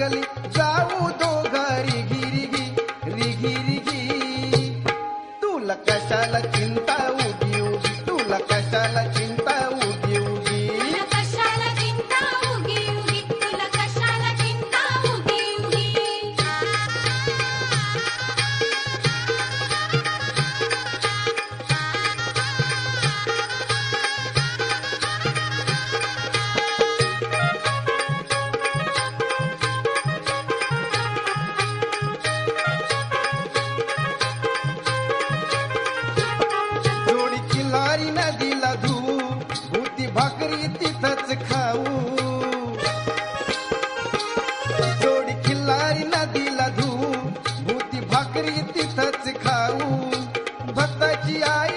लागली. जाऊ दोघ रिघी रिघी रिघी रिघी तुला कशाला चिंता उभी उभी तुला कशाला भाकरी तिथंच खाऊ भक्ताची आई